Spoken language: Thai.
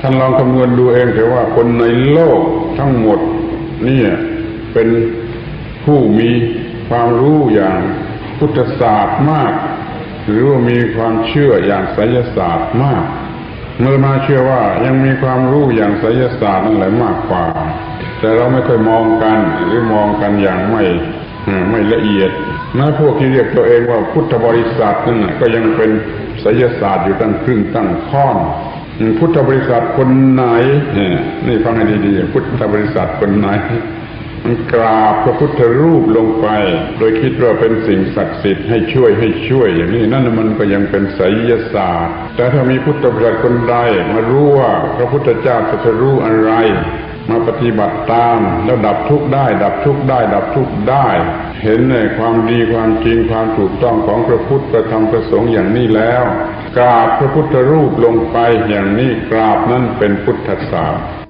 ท่านลองคำนวณดูเองเถอะว่าคนในโลกทั้งหมด เนี่ยเป็นผู้มีความรู้อย่างพุทธศาสตร์มาก หรือว่ามีความเชื่ออย่างไสยศาสตร์มากเมื่อมาเชื่อว่ายังมีความรู้อย่างไสยศาสตร์นั่นแหละมากกว่า แต่เราไม่ค่อยมองกันหรือมองกันอย่างไม่ไม่ละเอียดแม้พวกที่เรียกตัวเองว่าพุทธบริษัทนั่นน่ะก็ยังเป็นไสยศาสตร์อยู่ตั้งครึ่งตั้งค่อน พุทธบริษัทคนไหนเนี่ยนี่ฟังให้ดีๆพุทธบริษัทคนไหนมันกราบพระพุทธรูปลงไป โดยคิดว่าเป็นสิ่งศักดิ์สิทธิ์ให้ช่วยให้ช่วย อย่างนี้นั่นนะมันก็ยังเป็นไสยศาสตร์ แต่ถ้ามีพุทธบริษัทคนใดมารู้ว่าพระพุทธเจ้าตรัสรู้อะไร มาปฏิบัติตาม แล้วดับทุกข์ได้ ดับทุกข์ได้ ดับทุกข์ได้ เห็นในความดีความจริงความถูกต้องของพระพุทธพระธรรมพระสงฆ์อย่างนี้แล้วก ราบพระพุทธรูปลงไปอย่างนี้กราบนั้นเป็นพุทธศาสตร์